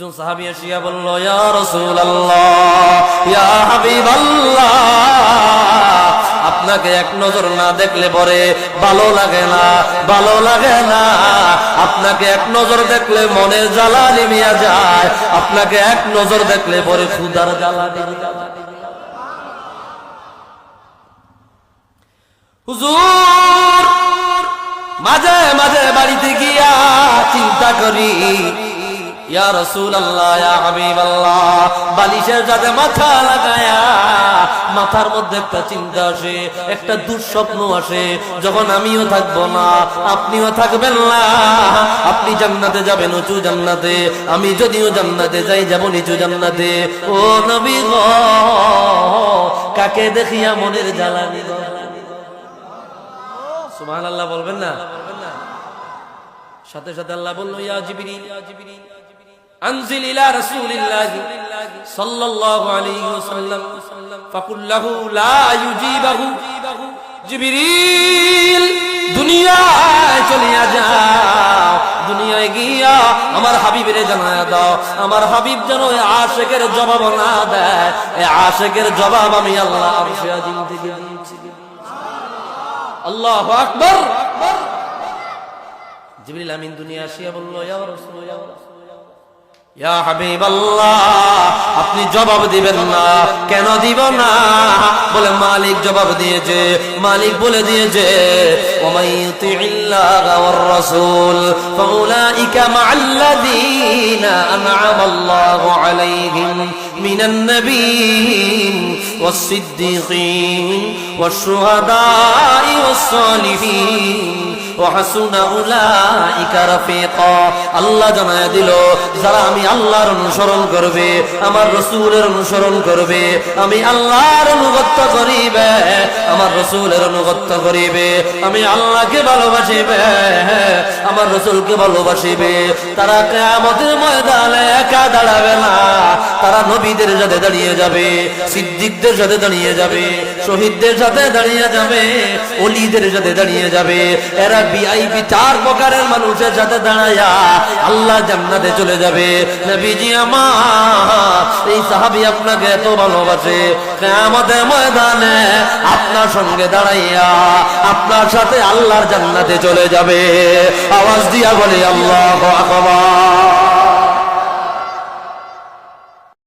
একজন সাহাবী আসিয়া বলল, ইয়া রাসূলুল্লাহ, ইয়া হাবিবাল্লাহ, আপনাকে এক নজর না দেখলে পরে ভালো লাগে না, ভালো লাগে না। আপনাকে এক নজর দেখলে মনের জ্বালা নিমিয়া যায়, আপনাকে এক নজর দেখলে পরে জ্বালা হুজুর, মাঝে মাঝে বাড়িতে গিয়া চিন্তা করি ইয়া ইয়া বালিশের যাতে মাথা লাগায়া মাথার মধ্যে একটা চিন্তা আসে, একটা দুঃস্বপ্ন আসে, যখন আমিও না, আপনিও থাকবেন না। আপনি জান্নাতে যাবেন উঁচু জান্নাতে, আমি যদিও জান্নাতে যাই, যাব নিচু জান্নাতে। ও নবী কাকে দেখিয়া মনের জ্বালানি সুবহান আল্লাহ বলবেন না? সাথে সাথে আল্লাহ বলল, ইয়া জিবরিল আনজিল ইলা রাসূলিল্লাহ সাল্লাল্লাহু আলাইহি ওয়াসাল্লাম ফাকুল লাহু লা ইউজিবাহু। জিবরিল, দুনিয়ায় চলিয়া যাও দুনিয়ায় গিয়া আমার হাবিবের জানায়া দাও, আমার হাবিব যেন আশেকের জবাব না দেয় এই আশেকের জবাব আমি আল্লাহ আরশে আজিম থেকে দিয়েছি। আল্লাহু আকবার। জিবরিল আমিন, দুনিয়া আসিয়া বলল, ইয়া রাসূলুল্লাহ ইয়া হাবিবাল্লাহ আপনি জবাব দিবেন না কেন দিব না বলে মালিক জবাব দিয়েছে মালিক বলে দিয়েছে ওমাই ইউতিইল্লাহ ওয়ার রাসূল ফাউলাইকা মাআল্লাযীনা আন'আমা আল্লাহু আলাইহিম মিনান নাবিয়্যিন والصديقين والشهداء والصالحين وحسن أولئك رفيقا আল্লাহ জানায় দিল, যারা আমি আল্লাহর অনুসরণ করবে, আমার রসুলের অনুসরণ করবে, আমি আল্লাহর অনুগত্য করিবে, আমার রসুলের অনুগত্য করিবে, আমি আল্লাহকে ভালোবাসিবে, আমার রসুলকে ভালোবাসিবে, তারা কেয়ামতের ময়দানে একা দাঁড়াবে না। তারা নবীদের সাথে দাঁড়িয়ে যাবে, সিদ্দিকদের সাথে দাঁড়িয়ে যাবে, শহীদদের সাথে দাঁড়িয়ে যাবে, অলিদের সাথে দাঁড়িয়ে যাবে। এরা ভিআইপি চার প্রকারের মানুষের সাথে দাঁড়ায়া আল্লাহ জান্নাতে চলে যাবে। নবীজি আমার, এই সাহাবী আপনাকে এত ভালোবাসে। কিয়ামতের ময়দানে আপনার সঙ্গে দাঁড়াইয়া আপনার সাথে আল্লাহর জান্নাতে চলে যাবে। আওয়াজ দিয়া বলে, আল্লাহু আকবার।